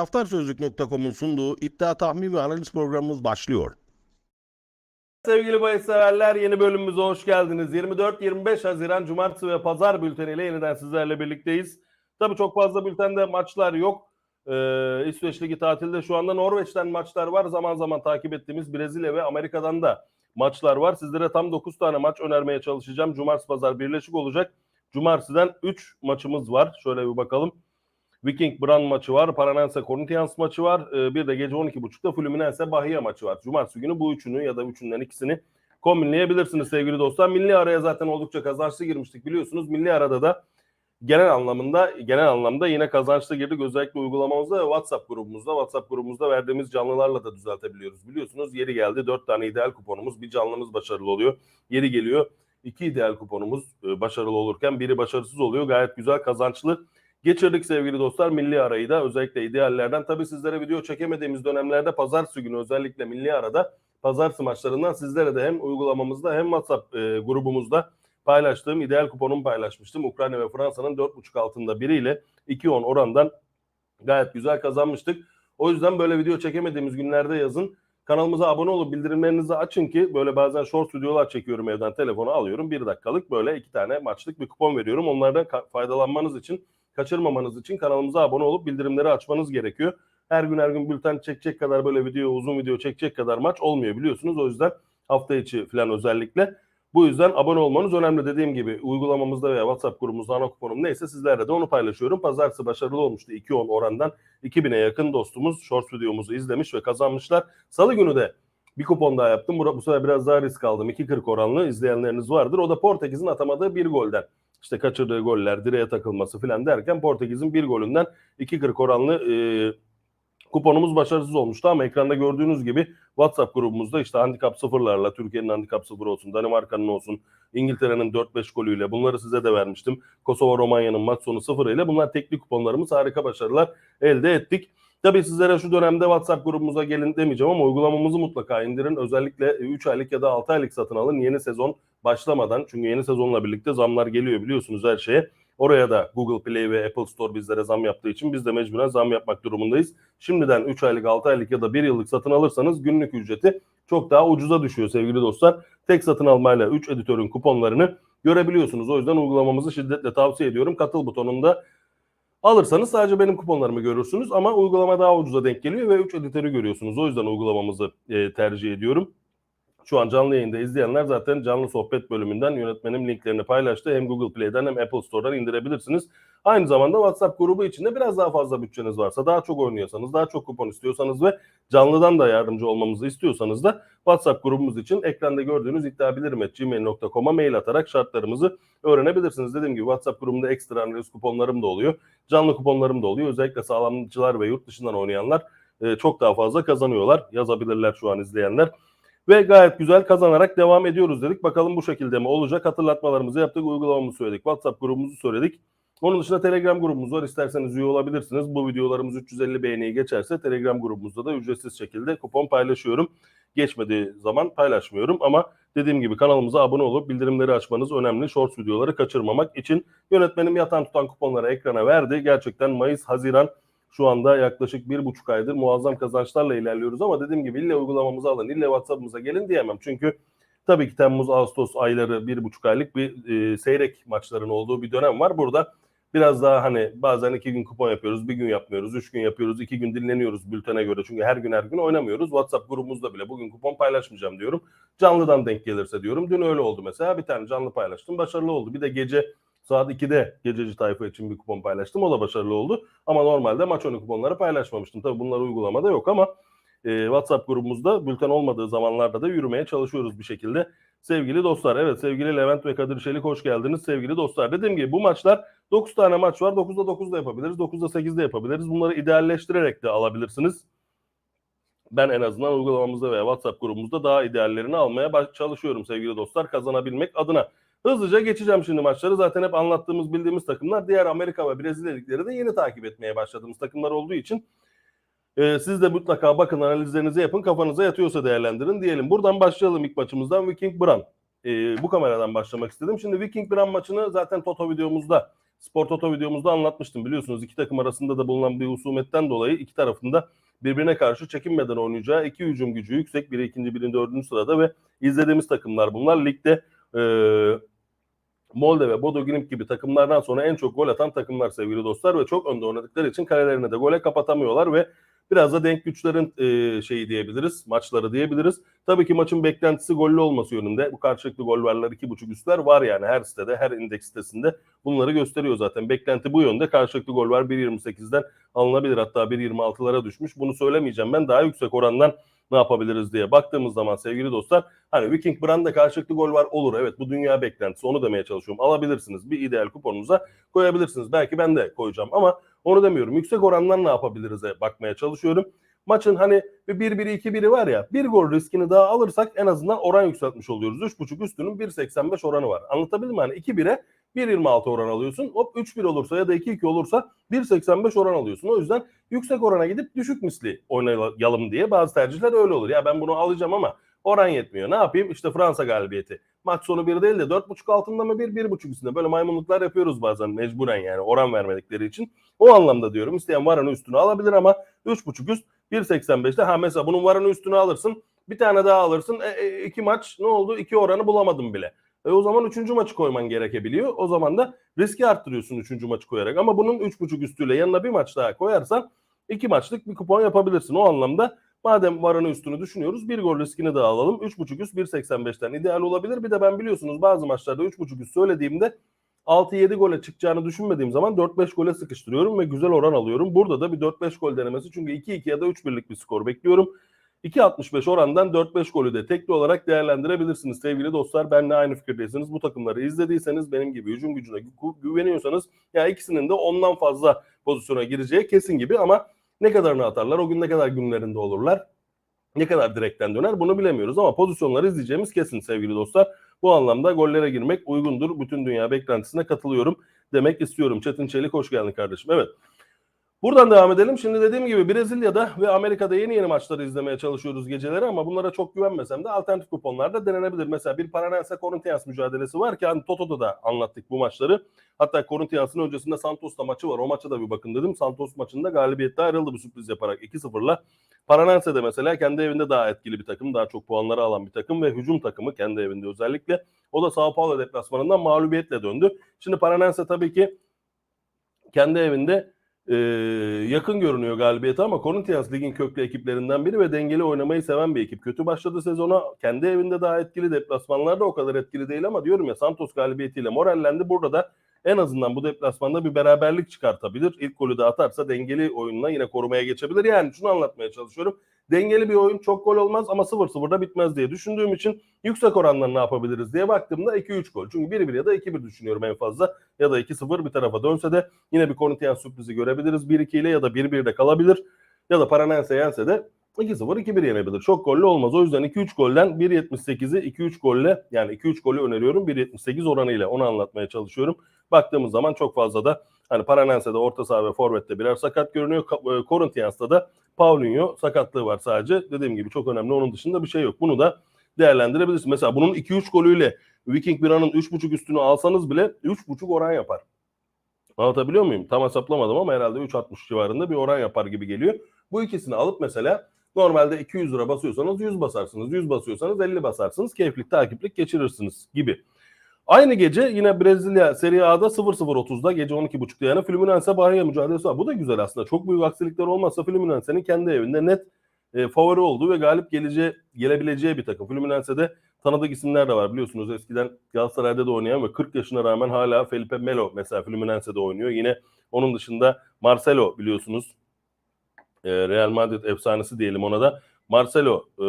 Taraftarsözlük.com'un sunduğu iddia tahmin ve analiz programımız başlıyor. Sevgili bahis yeni bölümümüze hoş geldiniz. 24-25 Haziran Cumartesi ve Pazar bülteniyle yeniden sizlerle birlikteyiz. Tabii çok fazla bültende maçlar yok. Ee, İsveç Ligi tatilde şu anda Norveç'ten maçlar var. Zaman zaman takip ettiğimiz Brezilya ve Amerika'dan da maçlar var. Sizlere tam 9 tane maç önermeye çalışacağım. Cumartesi Pazar birleşik olacak. Cumartesi'den 3 maçımız var. Şöyle bir bakalım. Viking Brand maçı var. Paranense Corinthians maçı var. Ee, bir de gece 12.30'da Fluminense Bahia maçı var. Cumartesi günü bu üçünü ya da üçünden ikisini kombinleyebilirsiniz sevgili dostlar. Milli araya zaten oldukça kazançlı girmiştik biliyorsunuz. Milli arada da genel anlamında genel anlamda yine kazançlı girdik. Özellikle uygulamamızda ve WhatsApp grubumuzda. WhatsApp grubumuzda verdiğimiz canlılarla da düzeltebiliyoruz. Biliyorsunuz yeri geldi 4 tane ideal kuponumuz. Bir canlımız başarılı oluyor. Yeri geliyor iki ideal kuponumuz e, başarılı olurken biri başarısız oluyor. Gayet güzel kazançlı geçirdik sevgili dostlar milli arayı da özellikle ideallerden. Tabii sizlere video çekemediğimiz dönemlerde pazartesi günü özellikle milli arada pazartesi maçlarından sizlere de hem uygulamamızda hem WhatsApp e, grubumuzda paylaştığım ideal kuponumu paylaşmıştım. Ukrayna ve Fransa'nın 4.5 altında biriyle 2.10 orandan gayet güzel kazanmıştık. O yüzden böyle video çekemediğimiz günlerde yazın. Kanalımıza abone olup bildirimlerinizi açın ki böyle bazen short videolar çekiyorum evden telefonu alıyorum. Bir dakikalık böyle iki tane maçlık bir kupon veriyorum. Onlardan faydalanmanız için kaçırmamanız için kanalımıza abone olup bildirimleri açmanız gerekiyor. Her gün her gün bülten çekecek kadar böyle video uzun video çekecek kadar maç olmuyor biliyorsunuz. O yüzden hafta içi falan özellikle. Bu yüzden abone olmanız önemli. Dediğim gibi uygulamamızda veya WhatsApp grubumuzda ana kuponum neyse sizlerle de onu paylaşıyorum. Pazartesi başarılı olmuştu 2.10 orandan 2000'e yakın dostumuz short videomuzu izlemiş ve kazanmışlar. Salı günü de bir kupon daha yaptım. Bu, bu sefer biraz daha risk aldım. 2.40 oranlı izleyenleriniz vardır. O da Portekiz'in atamadığı bir golden işte kaçırdığı goller, direğe takılması falan derken Portekiz'in bir golünden 2.40 oranlı e, kuponumuz başarısız olmuştu ama ekranda gördüğünüz gibi WhatsApp grubumuzda işte handikap sıfırlarla Türkiye'nin handikap sıfır olsun, Danimarka'nın olsun, İngiltere'nin 4-5 golüyle bunları size de vermiştim. Kosova Romanya'nın maç sonu sıfırıyla bunlar teknik kuponlarımız harika başarılar elde ettik. Tabii sizlere şu dönemde WhatsApp grubumuza gelin demeyeceğim ama uygulamamızı mutlaka indirin. Özellikle 3 aylık ya da 6 aylık satın alın yeni sezon başlamadan. Çünkü yeni sezonla birlikte zamlar geliyor biliyorsunuz her şeye. Oraya da Google Play ve Apple Store bizlere zam yaptığı için biz de mecburen zam yapmak durumundayız. Şimdiden 3 aylık, 6 aylık ya da 1 yıllık satın alırsanız günlük ücreti çok daha ucuza düşüyor sevgili dostlar. Tek satın almayla 3 editörün kuponlarını görebiliyorsunuz. O yüzden uygulamamızı şiddetle tavsiye ediyorum. Katıl butonunda alırsanız sadece benim kuponlarımı görürsünüz ama uygulama daha ucuza denk geliyor ve 3 editörü görüyorsunuz. O yüzden uygulamamızı e, tercih ediyorum. Şu an canlı yayında izleyenler zaten canlı sohbet bölümünden yönetmenim linklerini paylaştı. Hem Google Play'den hem Apple Store'dan indirebilirsiniz. Aynı zamanda WhatsApp grubu içinde biraz daha fazla bütçeniz varsa, daha çok oynuyorsanız, daha çok kupon istiyorsanız ve canlıdan da yardımcı olmamızı istiyorsanız da WhatsApp grubumuz için ekranda gördüğünüz iddiabilirim.gmail.com'a mail atarak şartlarımızı öğrenebilirsiniz. Dediğim gibi WhatsApp grubumda ekstra analiz kuponlarım da oluyor. Canlı kuponlarım da oluyor. Özellikle sağlamcılar ve yurt dışından oynayanlar e, çok daha fazla kazanıyorlar. Yazabilirler şu an izleyenler. Ve gayet güzel kazanarak devam ediyoruz dedik. Bakalım bu şekilde mi olacak? Hatırlatmalarımızı yaptık, uygulamamızı söyledik, WhatsApp grubumuzu söyledik. Onun dışında Telegram grubumuz var. İsterseniz üye olabilirsiniz. Bu videolarımız 350 beğeniyi geçerse Telegram grubumuzda da ücretsiz şekilde kupon paylaşıyorum. Geçmediği zaman paylaşmıyorum ama dediğim gibi kanalımıza abone olup bildirimleri açmanız önemli. Shorts videoları kaçırmamak için yönetmenim yatan tutan kuponları ekrana verdi. Gerçekten Mayıs, Haziran şu anda yaklaşık bir buçuk aydır muazzam kazançlarla ilerliyoruz ama dediğim gibi ille uygulamamızı alın, ille WhatsApp'ımıza gelin diyemem. Çünkü tabii ki Temmuz, Ağustos ayları bir buçuk aylık bir e, seyrek maçların olduğu bir dönem var. Burada biraz daha hani bazen iki gün kupon yapıyoruz, bir gün yapmıyoruz, üç gün yapıyoruz, iki gün dinleniyoruz bültene göre. Çünkü her gün her gün oynamıyoruz. WhatsApp grubumuzda bile bugün kupon paylaşmayacağım diyorum. Canlıdan denk gelirse diyorum. Dün öyle oldu mesela. Bir tane canlı paylaştım. Başarılı oldu. Bir de gece Saat 2'de gececi tayfa için bir kupon paylaştım. O da başarılı oldu. Ama normalde maç önü kuponları paylaşmamıştım. Tabii bunlar uygulamada yok ama e, WhatsApp grubumuzda bülten olmadığı zamanlarda da yürümeye çalışıyoruz bir şekilde. Sevgili dostlar, evet sevgili Levent ve Kadir Şelik hoş geldiniz sevgili dostlar. Dediğim gibi bu maçlar 9 tane maç var. 9'da 9'da yapabiliriz, 9'da 8'de yapabiliriz. Bunları idealleştirerek de alabilirsiniz. Ben en azından uygulamamızda veya WhatsApp grubumuzda daha ideallerini almaya çalışıyorum sevgili dostlar kazanabilmek adına. Hızlıca geçeceğim şimdi maçları. Zaten hep anlattığımız, bildiğimiz takımlar. Diğer Amerika ve Brezilya ligleri de yeni takip etmeye başladığımız takımlar olduğu için e, siz de mutlaka bakın analizlerinizi yapın. Kafanıza yatıyorsa değerlendirin diyelim. Buradan başlayalım ilk maçımızdan. Viking Bran. E, bu kameradan başlamak istedim. Şimdi Viking Bran maçını zaten Toto videomuzda Spor Toto videomuzda anlatmıştım. Biliyorsunuz iki takım arasında da bulunan bir husumetten dolayı iki tarafında birbirine karşı çekinmeden oynayacağı iki hücum gücü yüksek. Biri ikinci, biri dördüncü sırada ve izlediğimiz takımlar bunlar. Ligde e, Molde ve Bodo Glimt gibi takımlardan sonra en çok gol atan takımlar sevgili dostlar ve çok önde oynadıkları için kalelerine de gole kapatamıyorlar ve biraz da denk güçlerin e, şeyi diyebiliriz, maçları diyebiliriz. Tabii ki maçın beklentisi gollü olması yönünde. Bu karşılıklı gol varlar, iki buçuk üstler var yani her sitede, her indeks sitesinde bunları gösteriyor zaten. Beklenti bu yönde. Karşılıklı gol var 1.28'den alınabilir hatta 1.26'lara düşmüş. Bunu söylemeyeceğim ben daha yüksek orandan ne yapabiliriz diye baktığımız zaman sevgili dostlar hani Viking Brand'da karşılıklı gol var olur. Evet bu dünya beklentisi onu demeye çalışıyorum. Alabilirsiniz bir ideal kuponunuza koyabilirsiniz. Belki ben de koyacağım ama onu demiyorum. Yüksek orandan ne yapabiliriz bakmaya çalışıyorum. Maçın hani bir 1-1-2-1'i var ya bir gol riskini daha alırsak en azından oran yükseltmiş oluyoruz. 3.5 üstünün 1.85 oranı var. Anlatabildim mi? Hani 2-1'e 1.26 oran alıyorsun. Hop 3-1 olursa ya da 2-2 olursa 1.85 oran alıyorsun. O yüzden yüksek orana gidip düşük misli oynayalım diye bazı tercihler öyle olur. Ya ben bunu alacağım ama oran yetmiyor. Ne yapayım? İşte Fransa galibiyeti. Maç sonu 1 değil de 4.5 altında mı 1, 1.5 üstünde. Böyle maymunluklar yapıyoruz bazen mecburen yani oran vermedikleri için. O anlamda diyorum. İsteyen varanı üstünü alabilir ama 3.5 üst 1.85'te. Ha mesela bunun varanı üstünü alırsın. Bir tane daha alırsın. E, e, iki maç ne oldu? İki oranı bulamadım bile. E o zaman üçüncü maçı koyman gerekebiliyor. O zaman da riski arttırıyorsun üçüncü maçı koyarak. Ama bunun üç buçuk üstüyle yanına bir maç daha koyarsan iki maçlık bir kupon yapabilirsin. O anlamda madem varanı üstünü düşünüyoruz bir gol riskini de alalım. Üç buçuk üst 1.85'ten ideal olabilir. Bir de ben biliyorsunuz bazı maçlarda üç buçuk üst söylediğimde 6-7 gole çıkacağını düşünmediğim zaman 4-5 gole sıkıştırıyorum ve güzel oran alıyorum. Burada da bir 4-5 gol denemesi çünkü 2-2 ya da 3-1'lik bir skor bekliyorum. 2.65 orandan 4-5 golü de tekli olarak değerlendirebilirsiniz sevgili dostlar. Benle aynı fikirdeyseniz bu takımları izlediyseniz benim gibi hücum gücüne gü- güveniyorsanız ya ikisinin de ondan fazla pozisyona gireceği kesin gibi ama ne kadarını atarlar o gün ne kadar günlerinde olurlar ne kadar direkten döner bunu bilemiyoruz ama pozisyonları izleyeceğimiz kesin sevgili dostlar. Bu anlamda gollere girmek uygundur. Bütün dünya beklentisine katılıyorum demek istiyorum. Çetin Çelik hoş geldin kardeşim. Evet. Buradan devam edelim. Şimdi dediğim gibi Brezilya'da ve Amerika'da yeni yeni maçları izlemeye çalışıyoruz geceleri ama bunlara çok güvenmesem de alternatif kuponlarda denenebilir. Mesela bir Paranense Corinthians mücadelesi var ki hani Toto'da da anlattık bu maçları. Hatta Corinthians'ın öncesinde Santos'ta maçı var. O maça da bir bakın dedim. Santos maçında galibiyette ayrıldı bir sürpriz yaparak 2-0'la. Paranense de mesela kendi evinde daha etkili bir takım. Daha çok puanları alan bir takım ve hücum takımı kendi evinde özellikle. O da Sao Paulo deplasmanından mağlubiyetle döndü. Şimdi Paranense tabii ki kendi evinde e, yakın görünüyor galibiyete ama Corinthians ligin köklü ekiplerinden biri ve dengeli oynamayı seven bir ekip. Kötü başladı sezona. Kendi evinde daha etkili. Deplasmanlarda o kadar etkili değil ama diyorum ya Santos galibiyetiyle morallendi. Burada da en azından bu deplasmanda bir beraberlik çıkartabilir. İlk golü de atarsa dengeli oyunla yine korumaya geçebilir. Yani şunu anlatmaya çalışıyorum. Dengeli bir oyun çok gol olmaz ama 0-0'da bitmez diye düşündüğüm için yüksek oranla ne yapabiliriz diye baktığımda 2-3 gol. Çünkü 1-1 ya da 2-1 düşünüyorum en fazla. Ya da 2-0 bir tarafa dönse de yine bir Corinthians sürprizi görebiliriz. 1-2 ile ya da 1-1'de kalabilir. Ya da Paranense yense de 2-0 2-1 yenebilir. Çok gollü olmaz. O yüzden 2-3 golden 1.78'i 2-3 golle yani 2-3 golü öneriyorum. 1.78 oranıyla onu anlatmaya çalışıyorum. Baktığımız zaman çok fazla da hani Paranense'de orta saha ve forvette birer sakat görünüyor. E, Corinthians'ta da Paulinho sakatlığı var sadece. Dediğim gibi çok önemli. Onun dışında bir şey yok. Bunu da değerlendirebilirsiniz. Mesela bunun 2-3 golüyle Viking Bira'nın 3.5 üstünü alsanız bile 3.5 oran yapar. Anlatabiliyor muyum? Tam hesaplamadım ama herhalde 3.60 civarında bir oran yapar gibi geliyor. Bu ikisini alıp mesela normalde 200 lira basıyorsanız 100 basarsınız. 100 basıyorsanız 50 basarsınız. Keyiflik takiplik geçirirsiniz gibi. Aynı gece yine Brezilya Serie A'da 0-0-30'da gece 12.30'da yani Fluminense Bahia mücadelesi var. Bu da güzel aslında. Çok büyük aksilikler olmazsa Fluminense'nin kendi evinde net e, favori olduğu ve galip geleceği, gelebileceği bir takım. Fluminense'de tanıdık isimler de var biliyorsunuz. Eskiden Galatasaray'da da oynayan ve 40 yaşına rağmen hala Felipe Melo mesela Fluminense'de oynuyor. Yine onun dışında Marcelo biliyorsunuz. E, Real Madrid efsanesi diyelim ona da. Marcelo e,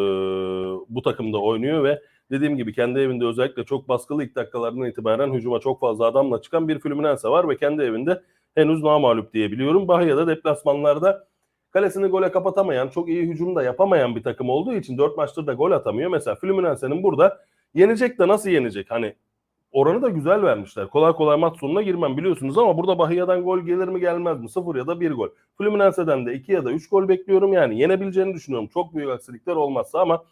bu takımda oynuyor ve dediğim gibi kendi evinde özellikle çok baskılı ilk dakikalardan itibaren hücuma çok fazla adamla çıkan bir Fluminense var ve kendi evinde henüz namağlup diyebiliyorum. Bahia'da deplasmanlarda kalesini gole kapatamayan, çok iyi hücum da yapamayan bir takım olduğu için 4 maçtır da gol atamıyor. Mesela Fluminense'nin burada yenecek de nasıl yenecek? Hani oranı da güzel vermişler. Kolay kolay maç sonuna girmem biliyorsunuz ama burada Bahia'dan gol gelir mi gelmez mi? 0 ya da 1 gol. Fluminense'den de 2 ya da 3 gol bekliyorum. Yani yenebileceğini düşünüyorum. Çok büyük aksilikler olmazsa ama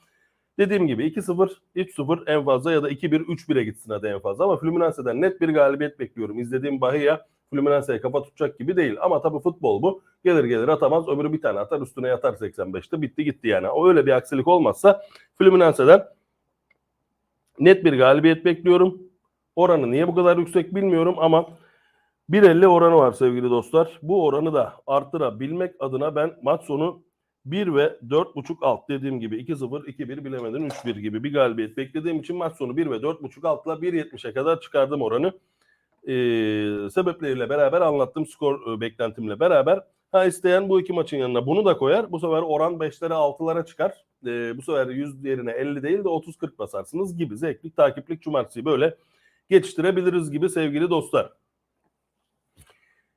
Dediğim gibi 2-0, 3-0 en fazla ya da 2-1, 3-1'e gitsin hadi en fazla. Ama Fluminense'den net bir galibiyet bekliyorum. İzlediğim Bahia Fluminense'ye kafa tutacak gibi değil. Ama tabii futbol bu. Gelir gelir atamaz. Öbürü bir tane atar üstüne yatar 85'te. Bitti gitti yani. O öyle bir aksilik olmazsa Fluminense'den net bir galibiyet bekliyorum. Oranı niye bu kadar yüksek bilmiyorum ama 1.50 oranı var sevgili dostlar. Bu oranı da arttırabilmek adına ben maç sonu 1 ve 4.5 alt dediğim gibi 2-0, 2-1 bilemedin 3-1 gibi bir galibiyet beklediğim için maç sonu 1 ve 4.5 altla 1.70'e kadar çıkardım oranı. Ee, sebepleriyle beraber anlattığım skor e, beklentimle beraber ha isteyen bu iki maçın yanına bunu da koyar. Bu sefer oran 5'lere 6'lara çıkar. Ee, bu sefer 100 yerine 50 değil de 30-40 basarsınız gibi zevklik takiplik cumartesi böyle geçiştirebiliriz gibi sevgili dostlar.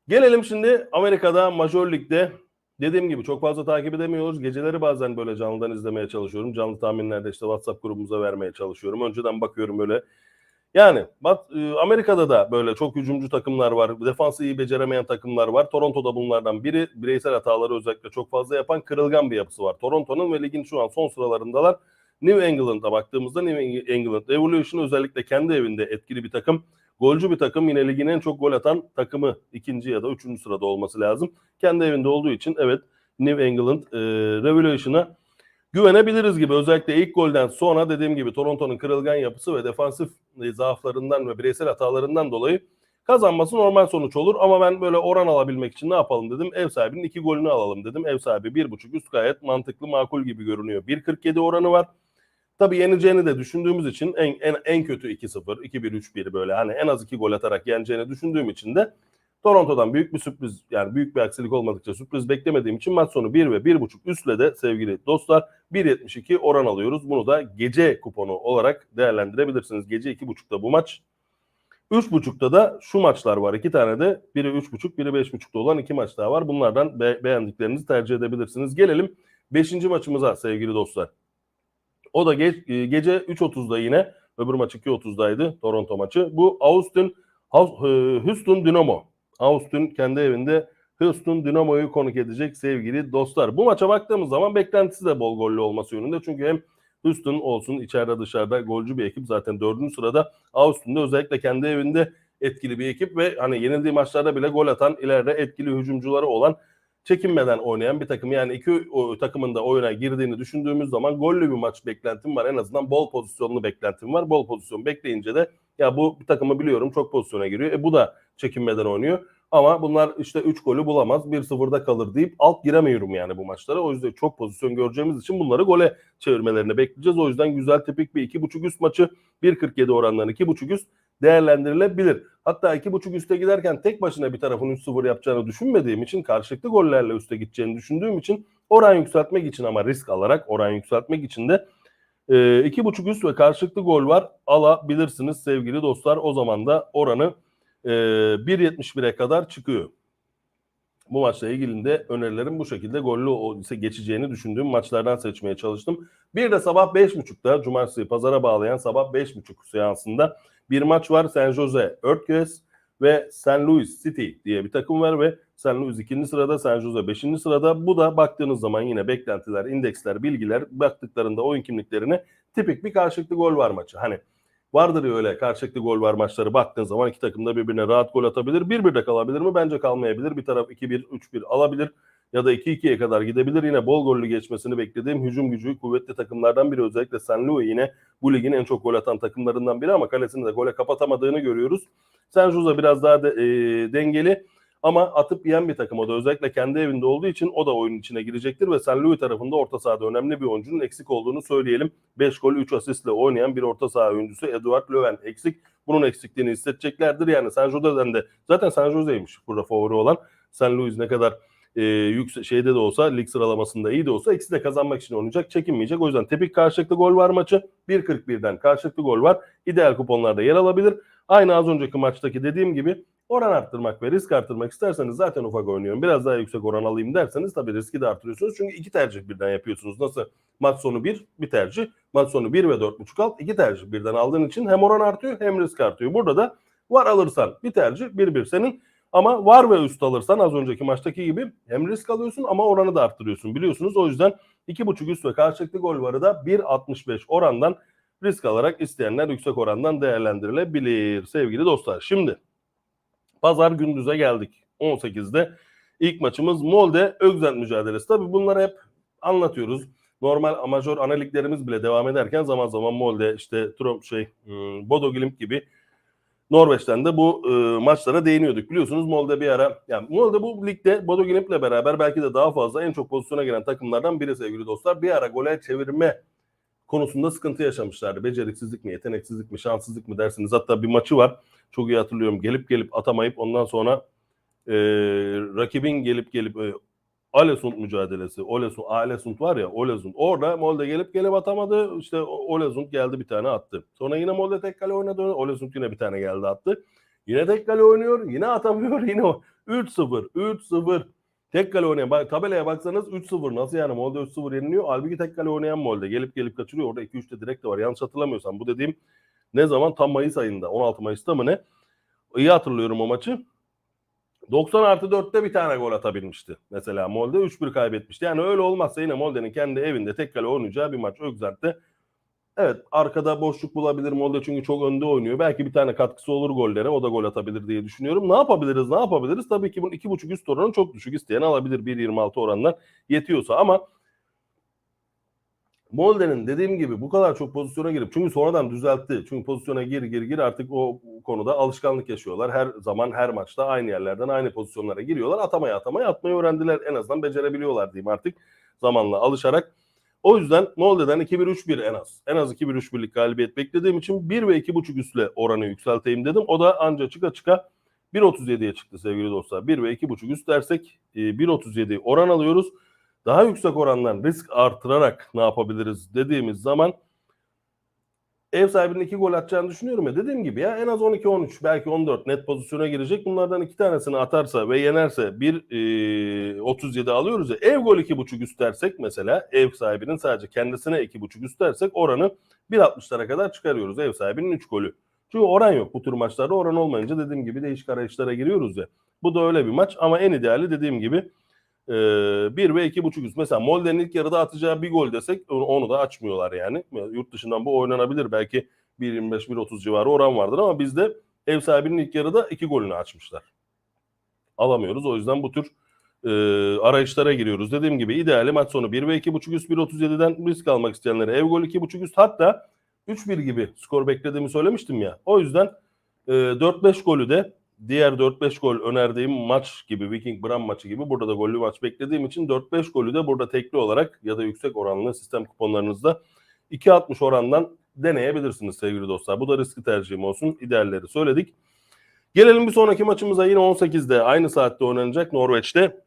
Gelelim şimdi Amerika'da Major Lig'de dediğim gibi çok fazla takip edemiyoruz. Geceleri bazen böyle canlıdan izlemeye çalışıyorum. Canlı tahminlerde işte WhatsApp grubumuza vermeye çalışıyorum. Önceden bakıyorum öyle. Yani e, Amerika'da da böyle çok hücumcu takımlar var. Defansı iyi beceremeyen takımlar var. Toronto'da bunlardan biri. Bireysel hataları özellikle çok fazla yapan kırılgan bir yapısı var. Toronto'nun ve ligin şu an son sıralarındalar. New England'a baktığımızda New England Evolution özellikle kendi evinde etkili bir takım. Golcü bir takım yine ligin en çok gol atan takımı ikinci ya da üçüncü sırada olması lazım. Kendi evinde olduğu için evet New England e, Revolution'a güvenebiliriz gibi. Özellikle ilk golden sonra dediğim gibi Toronto'nun kırılgan yapısı ve defansif e, zaaflarından ve bireysel hatalarından dolayı kazanması normal sonuç olur. Ama ben böyle oran alabilmek için ne yapalım dedim. Ev sahibinin iki golünü alalım dedim. Ev sahibi bir buçuk üst gayet mantıklı makul gibi görünüyor. 1.47 oranı var. Tabii yeneceğini de düşündüğümüz için en en, en kötü 2-0, 2-1, 3-1 böyle hani en az iki gol atarak yeneceğini düşündüğüm için de Toronto'dan büyük bir sürpriz yani büyük bir aksilik olmadıkça sürpriz beklemediğim için maç sonu 1 ve 1.5 üstle de sevgili dostlar 1.72 oran alıyoruz. Bunu da gece kuponu olarak değerlendirebilirsiniz. Gece 2.5'da bu maç. 3.5'da da şu maçlar var. iki tane de biri 3.5 biri 5.5'da olan iki maç daha var. Bunlardan be- beğendiklerinizi tercih edebilirsiniz. Gelelim 5. maçımıza sevgili dostlar. O da ge- e, gece 3.30'da yine. Öbür maç 2.30'daydı Toronto maçı. Bu Austin e, Houston Dynamo. Austin kendi evinde Houston Dynamo'yu konuk edecek sevgili dostlar. Bu maça baktığımız zaman beklentisi de bol gollü olması yönünde. Çünkü hem Houston olsun içeride dışarıda golcü bir ekip zaten dördüncü sırada. Austin'de özellikle kendi evinde etkili bir ekip ve hani yenildiği maçlarda bile gol atan ileride etkili hücumcuları olan çekinmeden oynayan bir takım. Yani iki o, takımın da oyuna girdiğini düşündüğümüz zaman gollü bir maç beklentim var. En azından bol pozisyonlu beklentim var. Bol pozisyon bekleyince de ya bu takımı biliyorum çok pozisyona giriyor. E bu da çekinmeden oynuyor. Ama bunlar işte 3 golü bulamaz 1-0'da kalır deyip alt giremiyorum yani bu maçlara. O yüzden çok pozisyon göreceğimiz için bunları gole çevirmelerini bekleyeceğiz. O yüzden güzel tipik bir 2.5 üst maçı 1.47 orandan 2.5 üst değerlendirilebilir. Hatta 2.5 üste giderken tek başına bir tarafın 3-0 yapacağını düşünmediğim için karşılıklı gollerle üste gideceğini düşündüğüm için oran yükseltmek için ama risk alarak oran yükseltmek için de e, 2.5 üst ve karşılıklı gol var alabilirsiniz sevgili dostlar. O zaman da oranı e, 1.71'e kadar çıkıyor. Bu maçla ilgili de önerilerim bu şekilde gollü o- ise geçeceğini düşündüğüm maçlardan seçmeye çalıştım. Bir de sabah 5.30'da cumartesi pazara bağlayan sabah 5.30 seansında bir maç var. San Jose Earthquakes ve San Luis City diye bir takım var ve San Luis ikinci sırada, San Jose beşinci sırada. Bu da baktığınız zaman yine beklentiler, indeksler, bilgiler baktıklarında oyun kimliklerine tipik bir karşılıklı gol var maçı. Hani vardır ya öyle karşılıklı gol var maçları baktığın zaman iki takım da birbirine rahat gol atabilir. 1-1'de kalabilir mi? Bence kalmayabilir. Bir taraf 2-1, 3-1 alabilir ya da 2-2'ye kadar gidebilir. Yine bol gollü geçmesini beklediğim hücum gücü kuvvetli takımlardan biri. Özellikle San Luis yine bu ligin en çok gol atan takımlarından biri ama kalesini de gole kapatamadığını görüyoruz. San Jose biraz daha de, e, dengeli ama atıp yiyen bir takım o da özellikle kendi evinde olduğu için o da oyunun içine girecektir ve San Luis tarafında orta sahada önemli bir oyuncunun eksik olduğunu söyleyelim. 5 gol 3 asistle oynayan bir orta saha oyuncusu Eduard Löwen eksik. Bunun eksikliğini hissedeceklerdir. Yani San Jose'den de zaten San Jose'ymiş burada favori olan. San Luis ne kadar e, yüksek şeyde de olsa lig sıralamasında iyi de olsa ikisi de kazanmak için oynayacak. Çekinmeyecek. O yüzden tepik karşılıklı gol var maçı. 1.41'den karşılıklı gol var. İdeal kuponlarda yer alabilir. Aynı az önceki maçtaki dediğim gibi oran arttırmak ve risk arttırmak isterseniz zaten ufak oynuyorum. Biraz daha yüksek oran alayım derseniz tabii riski de artırıyorsunuz. Çünkü iki tercih birden yapıyorsunuz. Nasıl? Maç sonu bir, bir tercih. Maç sonu bir ve dört buçuk alt iki tercih birden aldığın için hem oran artıyor hem risk artıyor. Burada da var alırsan bir tercih bir bir senin. Ama var ve üst alırsan az önceki maçtaki gibi hem risk alıyorsun ama oranı da arttırıyorsun biliyorsunuz. O yüzden 2.5 üst ve karşılıklı gol varı da 1.65 orandan risk alarak isteyenler yüksek orandan değerlendirilebilir sevgili dostlar. Şimdi Pazar gündüze geldik. 18'de ilk maçımız Molde Ögzen mücadelesi. Tabii bunları hep anlatıyoruz. Normal amajör analitlerimiz bile devam ederken zaman zaman Molde işte Trump şey hmm, Bodo Glimt gibi Norveç'ten de bu e, maçlara değiniyorduk. Biliyorsunuz Molde bir ara yani Molde bu ligde Bodo Glimt'le beraber belki de daha fazla en çok pozisyona giren takımlardan biri sevgili dostlar. Bir ara gole çevirme konusunda sıkıntı yaşamışlardı. Beceriksizlik mi, yeteneksizlik mi, şanssızlık mı dersiniz. Hatta bir maçı var. Çok iyi hatırlıyorum. Gelip gelip atamayıp ondan sonra e, rakibin gelip gelip e, Alesund mücadelesi. Olesund, Alesund var ya Olesund. Orada Molde gelip gelip atamadı. İşte Olesund geldi bir tane attı. Sonra yine Molde tek kale oynadı. Olesund yine bir tane geldi attı. Yine tek kale oynuyor. Yine atamıyor. Yine o. 3-0. 3-0. Tek kale oynayan. Bak, tabelaya baksanız 3-0. Nasıl yani? Molde 3-0 yeniliyor. Halbuki tek kale oynayan Molde. Gelip gelip kaçırıyor. Orada 2-3'te direkt de var. Yanlış hatırlamıyorsam. Bu dediğim ne zaman? Tam Mayıs ayında. 16 Mayıs'ta mı ne? İyi hatırlıyorum o maçı. 90 artı 4'te bir tane gol atabilmişti. Mesela Molde 3-1 kaybetmişti. Yani öyle olmazsa yine Molde'nin kendi evinde tek kale oynayacağı bir maç Ögzert'te. Evet arkada boşluk bulabilir Molde çünkü çok önde oynuyor. Belki bir tane katkısı olur gollere o da gol atabilir diye düşünüyorum. Ne yapabiliriz ne yapabiliriz? Tabii ki bunun 2.5 üst oranı çok düşük. İsteyen alabilir 1.26 oranlar yetiyorsa ama Molde'nin dediğim gibi bu kadar çok pozisyona girip çünkü sonradan düzeltti. Çünkü pozisyona gir gir gir artık o konuda alışkanlık yaşıyorlar. Her zaman her maçta aynı yerlerden aynı pozisyonlara giriyorlar. Atamaya atamaya atmayı öğrendiler. En azından becerebiliyorlar diyeyim artık zamanla alışarak. O yüzden Molde'den 2-1-3-1 en az. En az 2-1-3-1'lik galibiyet beklediğim için 1 ve 2.5 üstle oranı yükselteyim dedim. O da anca çıka çıka 1.37'ye çıktı sevgili dostlar. 1 ve 2.5 üst dersek e, 1.37 oran alıyoruz daha yüksek orandan risk artırarak ne yapabiliriz dediğimiz zaman ev sahibinin iki gol atacağını düşünüyorum ya dediğim gibi ya en az 12-13 belki 14 net pozisyona girecek. Bunlardan iki tanesini atarsa ve yenerse 1 e, 37 alıyoruz ya ev gol 2.5 üst dersek mesela ev sahibinin sadece kendisine 2.5 üst dersek oranı 1.60'lara kadar çıkarıyoruz ev sahibinin 3 golü. Çünkü oran yok bu tür maçlarda oran olmayınca dediğim gibi değişik arayışlara giriyoruz ya. Bu da öyle bir maç ama en ideali dediğim gibi 1 ve 2.5 üst. Mesela Molde'nin ilk yarıda atacağı bir gol desek onu da açmıyorlar yani. Yurt dışından bu oynanabilir. Belki 1.25-1.30 civarı oran vardır ama bizde ev sahibinin ilk yarıda iki golünü açmışlar. Alamıyoruz. O yüzden bu tür e, arayışlara giriyoruz. Dediğim gibi ideali maç sonu 1 ve 2.5 üst 1.37'den risk almak isteyenlere ev gol 2.5 üst hatta 3-1 gibi skor beklediğimi söylemiştim ya. O yüzden e, 4-5 golü de diğer 4-5 gol önerdiğim maç gibi Viking Bram maçı gibi burada da gollü maç beklediğim için 4-5 golü de burada tekli olarak ya da yüksek oranlı sistem kuponlarınızda 2.60 orandan deneyebilirsiniz sevgili dostlar. Bu da riskli tercihim olsun. İdealleri söyledik. Gelelim bir sonraki maçımıza yine 18'de aynı saatte oynanacak Norveç'te.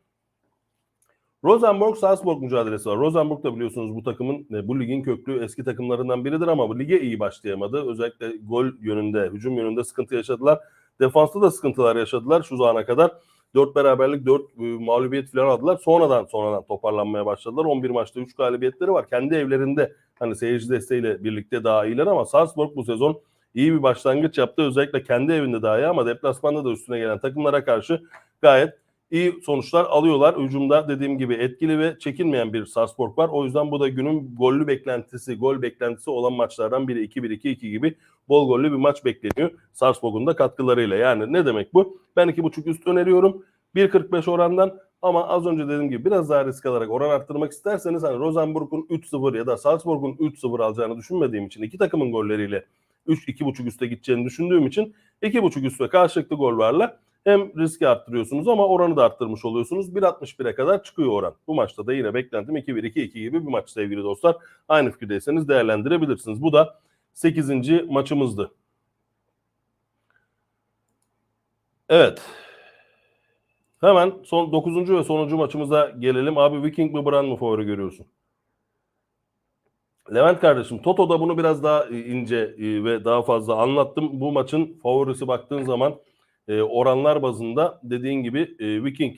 Rosenborg Salzburg mücadelesi var. Rosenborg da biliyorsunuz bu takımın e, bu ligin köklü eski takımlarından biridir ama bu lige iyi başlayamadı. Özellikle gol yönünde, hücum yönünde sıkıntı yaşadılar. Defansta da sıkıntılar yaşadılar şu zamana kadar. 4 beraberlik 4 e, mağlubiyet falan aldılar. Sonradan sonradan toparlanmaya başladılar. 11 maçta 3 galibiyetleri var. Kendi evlerinde hani seyirci desteğiyle birlikte daha iyiler ama Salzburg bu sezon iyi bir başlangıç yaptı. Özellikle kendi evinde daha iyi ama deplasmanda da üstüne gelen takımlara karşı gayet iyi sonuçlar alıyorlar. Hücumda dediğim gibi etkili ve çekinmeyen bir Salzburg var. O yüzden bu da günün gollü beklentisi, gol beklentisi olan maçlardan biri 2-1-2-2 gibi bol gollü bir maç bekleniyor. Salzburg'un da katkılarıyla. Yani ne demek bu? Ben 2.5 üst öneriyorum. 1.45 orandan ama az önce dediğim gibi biraz daha risk alarak oran arttırmak isterseniz hani Rosenborg'un 3-0 ya da Salzburg'un 3-0 alacağını düşünmediğim için iki takımın golleriyle 3 2.5 üste gideceğini düşündüğüm için 2.5 üst ve karşılıklı gol varla hem riski arttırıyorsunuz ama oranı da arttırmış oluyorsunuz. 1.61'e kadar çıkıyor oran. Bu maçta da yine beklentim 2-1-2-2 gibi bir maç sevgili dostlar. Aynı fikirdeyseniz değerlendirebilirsiniz. Bu da 8. maçımızdı. Evet. Hemen son 9. ve sonuncu maçımıza gelelim. Abi Viking mi Bran mı favori görüyorsun? Levent kardeşim Toto'da bunu biraz daha ince ve daha fazla anlattım. Bu maçın favorisi baktığın zaman e, oranlar bazında dediğin gibi e, Viking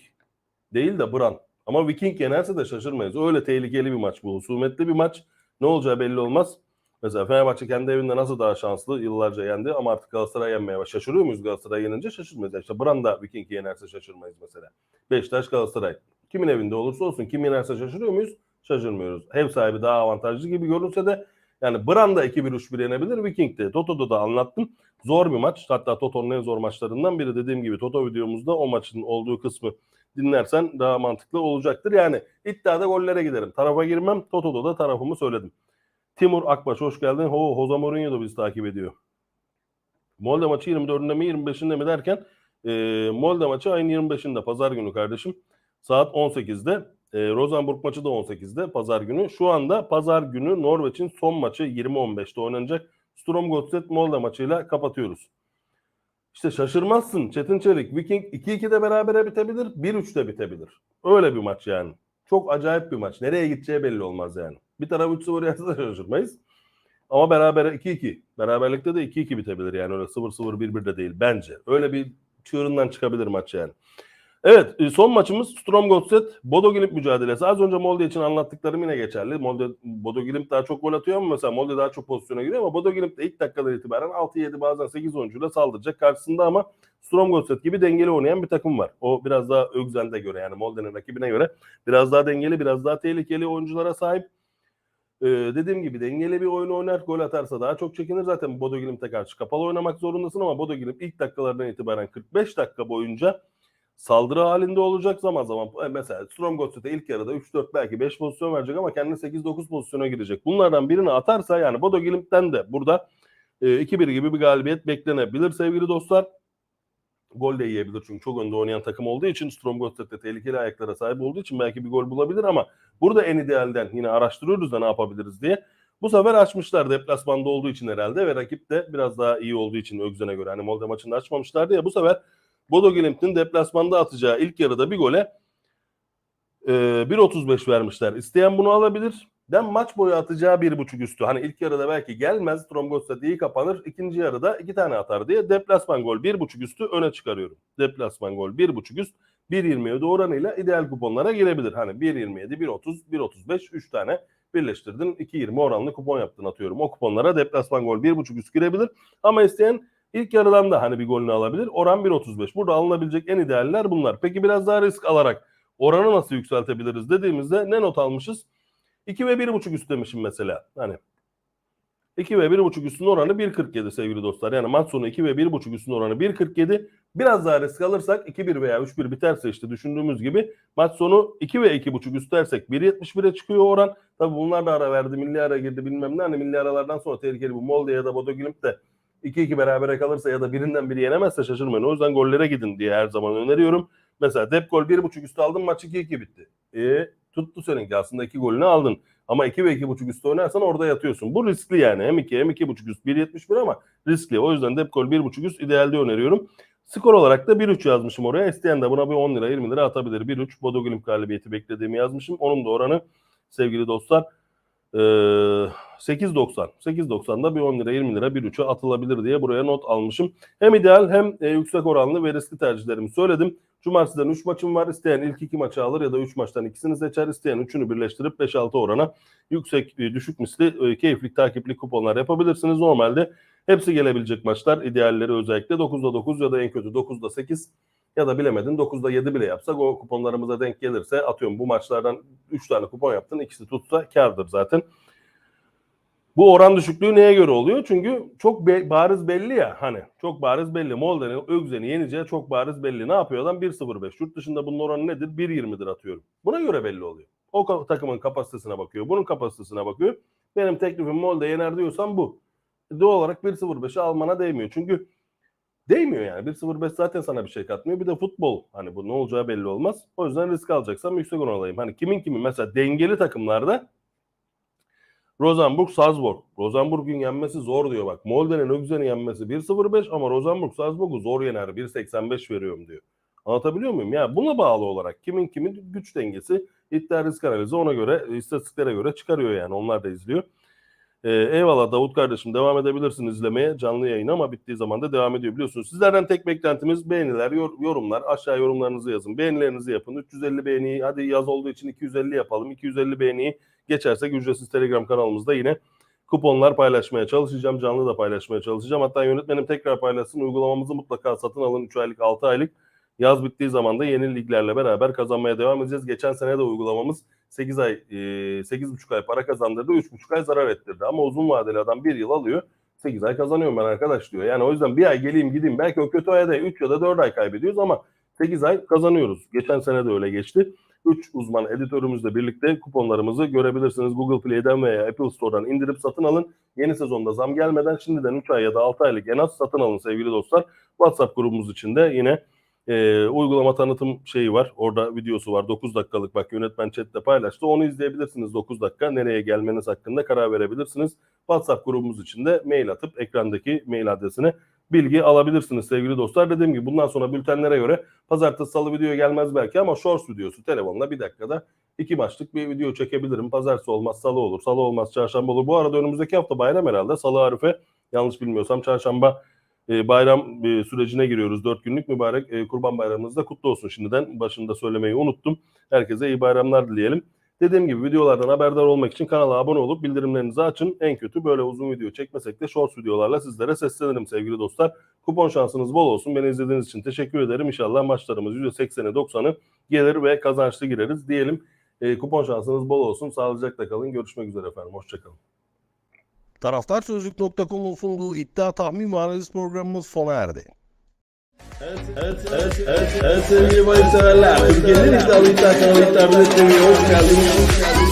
değil de Bran. Ama Viking yenerse de şaşırmayız. Öyle tehlikeli bir maç bu. Husumetli bir maç. Ne olacağı belli olmaz. Mesela Fenerbahçe kendi evinde nasıl daha şanslı yıllarca yendi ama artık Galatasaray yenmeye başladı. Şaşırıyor muyuz Galatasaray yenince? Şaşırmayız. İşte Bran da Viking'i yenerse şaşırmayız mesela. Beşiktaş Galatasaray. Kimin evinde olursa olsun kim yenerse şaşırıyor muyuz? Şaşırmıyoruz. Ev sahibi daha avantajlı gibi görünse de Yani Branda 2-1-3-1 yenebilir. Viking de. Toto'da da anlattım. Zor bir maç. Hatta Toto'nun en zor maçlarından biri. Dediğim gibi Toto videomuzda o maçın olduğu kısmı dinlersen daha mantıklı olacaktır. Yani iddiada gollere giderim. Tarafa girmem. Toto'da da tarafımı söyledim. Timur Akbaş hoş geldin. Ho, Jose Mourinho da bizi takip ediyor. Molde maçı 24'ünde mi 25'inde mi derken e, Molde maçı ayın 25'inde pazar günü kardeşim. Saat 18'de. E, Rosenborg maçı da 18'de pazar günü. Şu anda pazar günü Norveç'in son maçı 20.15'te oynanacak. Sturm Gotset Molde maçıyla kapatıyoruz. İşte şaşırmazsın Çetin Çelik. Viking 2-2'de berabere bitebilir, 1-3'de bitebilir. Öyle bir maç yani. Çok acayip bir maç. Nereye gideceği belli olmaz yani. Bir taraf 3-0 yazsa da şaşırmayız. Ama berabere 2-2. Beraberlikte de 2-2 bitebilir yani öyle 0-0 1-1 de değil bence. Öyle bir çığırından çıkabilir maç yani. Evet e, son maçımız Strom Gotset Bodo Glimt mücadelesi. Az önce Molde için anlattıklarım yine geçerli. Molde Bodo Glimt daha çok gol atıyor ama mesela Molde daha çok pozisyona giriyor ama Bodo Glimt de ilk dakikadan itibaren 6-7 bazen 8 oyuncuyla saldıracak karşısında ama Strom Gotset gibi dengeli oynayan bir takım var. O biraz daha Ögzen'de göre yani Molde'nin rakibine göre biraz daha dengeli, biraz daha tehlikeli oyunculara sahip. Ee, dediğim gibi dengeli bir oyun oynar. Gol atarsa daha çok çekinir. Zaten Bodo Glimt'e karşı kapalı oynamak zorundasın ama Bodo Glimt ilk dakikalardan itibaren 45 dakika boyunca saldırı halinde olacak zaman zaman. e, Mesela Stromgotset'e ilk yarıda 3-4 belki 5 pozisyon verecek ama kendine 8-9 pozisyona girecek. Bunlardan birini atarsa yani Bodo Glimt'ten de burada e, 2-1 gibi bir galibiyet beklenebilir sevgili dostlar. Gol de yiyebilir çünkü çok önde oynayan takım olduğu için Stromgotset de tehlikeli ayaklara sahip olduğu için belki bir gol bulabilir ama burada en idealden yine araştırıyoruz da ne yapabiliriz diye. Bu sefer açmışlar deplasmanda olduğu için herhalde ve rakip de biraz daha iyi olduğu için Ögzen'e göre. Hani Molde maçında açmamışlardı ya bu sefer Bodo Glimt'in deplasmanda atacağı ilk yarıda bir gole e, 1.35 vermişler. İsteyen bunu alabilir. Ben maç boyu atacağı bir buçuk üstü. Hani ilk yarıda belki gelmez. Tromgostat iyi kapanır. İkinci yarıda iki tane atar diye deplasman gol bir buçuk üstü öne çıkarıyorum. Deplasman gol bir buçuk üst 1.27 oranıyla ideal kuponlara girebilir. Hani 1.27, 1.30, 1.35 3 tane birleştirdin. 2.20 oranlı kupon yaptın atıyorum. O kuponlara deplasman gol 1.5 üst girebilir. Ama isteyen ilk yarıdan da hani bir golünü alabilir. Oran 1.35. Burada alınabilecek en idealler bunlar. Peki biraz daha risk alarak oranı nasıl yükseltebiliriz dediğimizde ne not almışız? 2 ve 1.5 üst demişim mesela. Hani 2 ve 1.5 üstün oranı 1.47 sevgili dostlar. Yani maç sonu 2 ve 1.5 üstün oranı 1.47. Biraz daha risk alırsak 2-1 veya 3-1 biterse işte düşündüğümüz gibi maç sonu 2 ve 2.5 üst dersek 1.71'e çıkıyor oran. Tabi bunlar da ara verdi. Milli ara girdi bilmem ne. Hani milli aralardan sonra tehlikeli bu Molde ya da Bodo de 2-2 berabere kalırsa ya da birinden biri yenemezse şaşırmayın. O yüzden gollere gidin diye her zaman öneriyorum. Mesela dep gol 1.5 üstü aldın maç 2-2 bitti. E tuttu seninki aslında 2 golünü aldın. Ama 2 ve 2.5 üstü oynarsan orada yatıyorsun. Bu riskli yani. Hem 2 hem 2.5 üst 1.71 ama riskli. O yüzden dep gol 1.5 üst idealde öneriyorum. Skor olarak da 1-3 yazmışım oraya. İsteyen de buna bir 10 lira 20 lira atabilir. 1-3 Bodo Glimt galibiyeti beklediğimi yazmışım. Onun da oranı sevgili dostlar ee, 8.90. 8.90'da bir 10 lira 20 lira 1.3'e atılabilir diye buraya not almışım. Hem ideal hem e, yüksek oranlı ve riskli tercihlerimi söyledim. Cumartesiden 3 maçım var. İsteyen ilk 2 maçı alır ya da 3 maçtan ikisini seçer. İsteyen 3'ünü birleştirip 5-6 orana yüksek, e, düşük misli, e, keyifli, takipli kuponlar yapabilirsiniz. Normalde hepsi gelebilecek maçlar. İdealleri özellikle 9'da 9 ya da en kötü 9'da 8 ya da bilemedin 9'da 7 bile yapsak o kuponlarımıza denk gelirse atıyorum bu maçlardan 3 tane kupon yaptın ikisi tutsa kardır zaten. Bu oran düşüklüğü neye göre oluyor? Çünkü çok be- bariz belli ya hani çok bariz belli. Molde'nin Ögzen'i yeneceği çok bariz belli. Ne yapıyor adam? 1.05. Yurt dışında bunun oranı nedir? 1.20'dir atıyorum. Buna göre belli oluyor. O ka- takımın kapasitesine bakıyor. Bunun kapasitesine bakıyor. Benim teklifim Molde yener diyorsan bu. Doğal olarak 1.05'i almana değmiyor. Çünkü değmiyor yani. 1.05 zaten sana bir şey katmıyor. Bir de futbol. Hani bu ne olacağı belli olmaz. O yüzden risk alacaksam yüksek oran alayım. Hani kimin kimin mesela dengeli takımlarda Rosenborg, Salzburg. Rosenborg'un yenmesi zor diyor bak. Molde'nin Ögzen'i yenmesi 1.05 ama Rosenborg Salzburg'u zor yener 1.85 veriyorum diyor. Anlatabiliyor muyum? Ya buna bağlı olarak kimin kimin güç dengesi iddia risk analizi ona göre istatistiklere göre çıkarıyor yani onlar da izliyor. Ee, eyvallah Davut kardeşim devam edebilirsin izlemeye canlı yayın ama bittiği zaman da devam ediyor biliyorsunuz. Sizlerden tek beklentimiz beğeniler, yor- yorumlar. Aşağı yorumlarınızı yazın. Beğenilerinizi yapın. 350 beğeniyi hadi yaz olduğu için 250 yapalım. 250 beğeniyi geçersek ücretsiz Telegram kanalımızda yine kuponlar paylaşmaya çalışacağım. Canlı da paylaşmaya çalışacağım. Hatta yönetmenim tekrar paylaşsın. Uygulamamızı mutlaka satın alın. 3 aylık 6 aylık Yaz bittiği zaman da yeni liglerle beraber kazanmaya devam edeceğiz. Geçen sene de uygulamamız 8 ay, e, 8,5 ay para kazandırdı, 3,5 ay zarar ettirdi. Ama uzun vadeli adam bir yıl alıyor, 8 ay kazanıyorum ben arkadaş diyor. Yani o yüzden bir ay geleyim gideyim. Belki o kötü aya da 3 ya da 4 ay kaybediyoruz ama 8 ay kazanıyoruz. Geçen sene de öyle geçti. 3 uzman editörümüzle birlikte kuponlarımızı görebilirsiniz. Google Play'den veya Apple Store'dan indirip satın alın. Yeni sezonda zam gelmeden şimdiden 3 ay ya da 6 aylık en az satın alın sevgili dostlar. WhatsApp grubumuz içinde yine e, uygulama tanıtım şeyi var. Orada videosu var. 9 dakikalık bak yönetmen chatte paylaştı. Onu izleyebilirsiniz 9 dakika. Nereye gelmeniz hakkında karar verebilirsiniz. WhatsApp grubumuz içinde mail atıp ekrandaki mail adresine bilgi alabilirsiniz sevgili dostlar. Dediğim gibi bundan sonra bültenlere göre pazartesi salı video gelmez belki ama shorts videosu telefonla bir dakikada iki maçlık bir video çekebilirim. Pazartesi olmaz salı olur. Salı olmaz çarşamba olur. Bu arada önümüzdeki hafta bayram herhalde. Salı Arife yanlış bilmiyorsam çarşamba e, bayram e, sürecine giriyoruz. Dört günlük mübarek e, kurban bayramınız da kutlu olsun şimdiden. Başında söylemeyi unuttum. Herkese iyi bayramlar dileyelim. Dediğim gibi videolardan haberdar olmak için kanala abone olup bildirimlerinizi açın. En kötü böyle uzun video çekmesek de short videolarla sizlere seslenirim sevgili dostlar. Kupon şansınız bol olsun. Beni izlediğiniz için teşekkür ederim. İnşallah maçlarımız %80'i 90'ı gelir ve kazançlı gireriz diyelim. E, kupon şansınız bol olsun. Sağlıcakla kalın. Görüşmek üzere efendim. Hoşçakalın. Taraftarsözlük.com'un sunduğu iddia tahmin ve analiz programımız sona erdi. Evet, sevgili bayı severler. Türkiye'nin iddialı iddia kanalı iddia biletlerine hoş geldiniz.